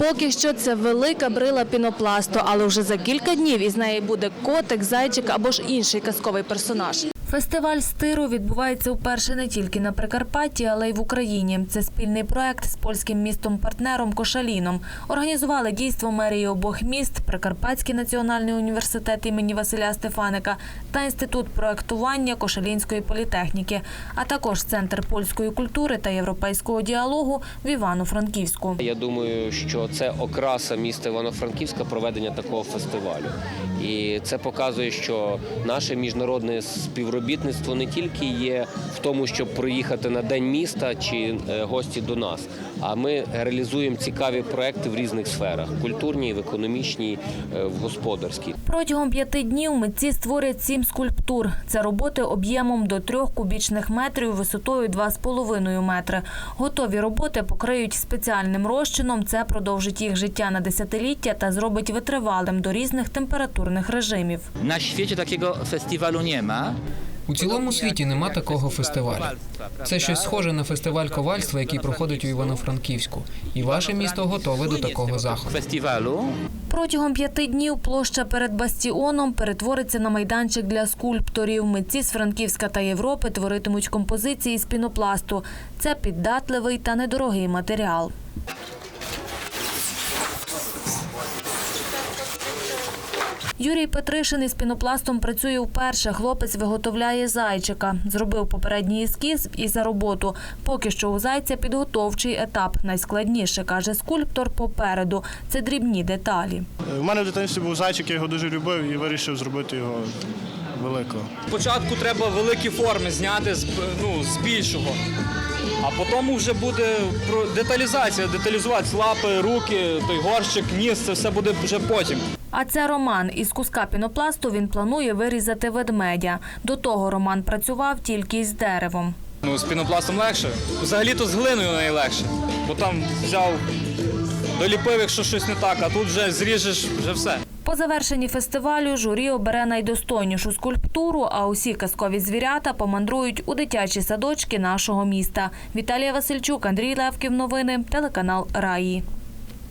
Поки що це велика брила пінопласту, але вже за кілька днів із неї буде котик, зайчик або ж інший казковий персонаж. Фестиваль стиру відбувається вперше не тільки на Прикарпатті, але й в Україні. Це спільний проект з польським містом-партнером Кошаліном. Організували дійство мерії обох міст, Прикарпатський національний університет імені Василя Стефаника та інститут проектування Кошалінської політехніки, а також центр польської культури та європейського діалогу в Івано-Франківську. Я думаю, що це окраса міста Івано-Франківська проведення такого фестивалю. І це показує, що наше міжнародне співробітництво не тільки є в тому, щоб проїхати на день міста чи е, гості до нас, а ми реалізуємо цікаві проекти в різних сферах: культурній, в економічній, е, в господарській. Протягом п'яти днів митці створять сім скульптур. Це роботи об'ємом до трьох кубічних метрів висотою 2,5 метри. Готові роботи покриють спеціальним розчином. Це продовжить їх життя на десятиліття та зробить витривалим до різних температурних режимів. Na świecie takiego festiwalu nie ma. У цілому світі нема такого фестивалю. Це щось схоже на фестиваль ковальства, який проходить у Івано-Франківську. І ваше місто готове до такого заходу. Протягом п'яти днів площа перед бастіоном перетвориться на майданчик для скульпторів. Митці з Франківська та Європи творитимуть композиції з пінопласту. Це піддатливий та недорогий матеріал. Юрій Петришин із пінопластом працює вперше. Хлопець виготовляє зайчика. Зробив попередній ескіз і за роботу. Поки що у зайця підготовчий етап. Найскладніше, каже скульптор, попереду. Це дрібні деталі. У мене в дитинстві був зайчик, я його дуже любив і вирішив зробити його великого. Спочатку треба великі форми зняти з, ну, з більшого, а потім вже буде деталізація, деталізувати лапи, руки, той горщик, ніс, це все буде вже потім. А це Роман. Із куска пінопласту він планує вирізати ведмедя. До того Роман працював тільки із деревом. Ну, з пінопластом легше. Взагалі-то з глиною найлегше. Бо там взяв, доліпив, якщо щось не так, а тут вже зріжеш, вже все. По завершенні фестивалю журі обере найдостойнішу скульптуру, а усі казкові звірята помандрують у дитячі садочки нашого міста. Віталія Васильчук, Андрій Левків. Новини, телеканал Раї.